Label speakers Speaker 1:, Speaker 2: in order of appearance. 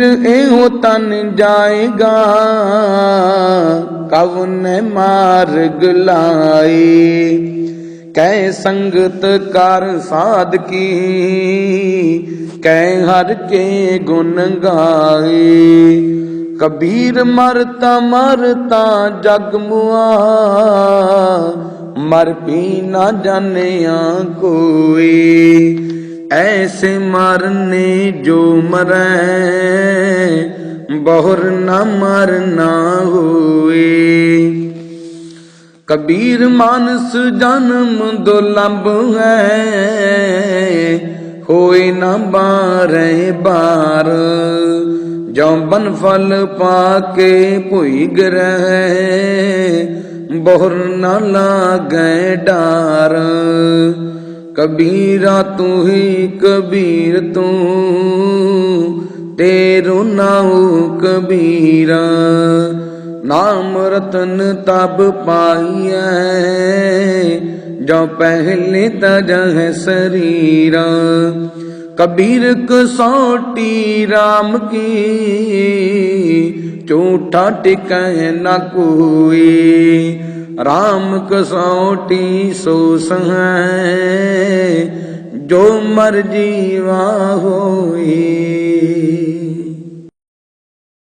Speaker 1: ਇਹੋ ਤਨ ਜਾਏਗਾ ਕਵਨ ਮਾਰਗ ਲਾਏ। ਕੈ ਸੰਗਤ ਕਰ ਸਾਧਕੀ ਕੈ ਹਰ ਕੇ ਗੁਣ ਗਾਏ। ਕਬੀਰ ਮਰਤਾ ਮਰਤਾ ਜਗ ਮੁਆ, ਮਰ ਪੀ ਨਾ ਜਾਣਿਆ ਕੋਈ। ਐਸੇ ਮਰਨੇ ਜੋ ਮਰੈ, ਬਹੁਰ ਨਾ ਮਰਨਾ ਹੋਏ। ਕਬੀਰ ਮਾਨਸ ਜਨਮ ਦੁਲੰਭ ਹੈ, ਹੋਏ ਨਾ ਬਾਰੇ ਬਾਰ। ਜੋ ਬਨ ਫਲ ਪਾ ਕੇ ਭੁਈ ਗਰਹਿ, ਬਹੁਰ ਨਾ ਲਾਗੈ ਡਾਰ। ਕਬੀਰਾ ਤੂੰ ਹੀ ਕਬੀਰ ਤੂੰ, ਤੇਰੋ ਨਾਉ ਕਬੀਰਾ। ਨਾਮ ਰਤਨ ਤਬ ਪਾਈਐ, ਜੋ ਪਹਿਲੇ ਤਜਹ ਸਰੀਰਾ। ਕਬੀਰ ਕਸੋਟੀ RAM ਕੀ? ਝੂਠਾ ਟਿਕੈ ਨਾ ਕੋਈ। RAM ਕਸੋਟੀ ਸੋ ਸਹੈ, ਜੋ ਮਰ ਜੀਵਾ ਹੋਈ।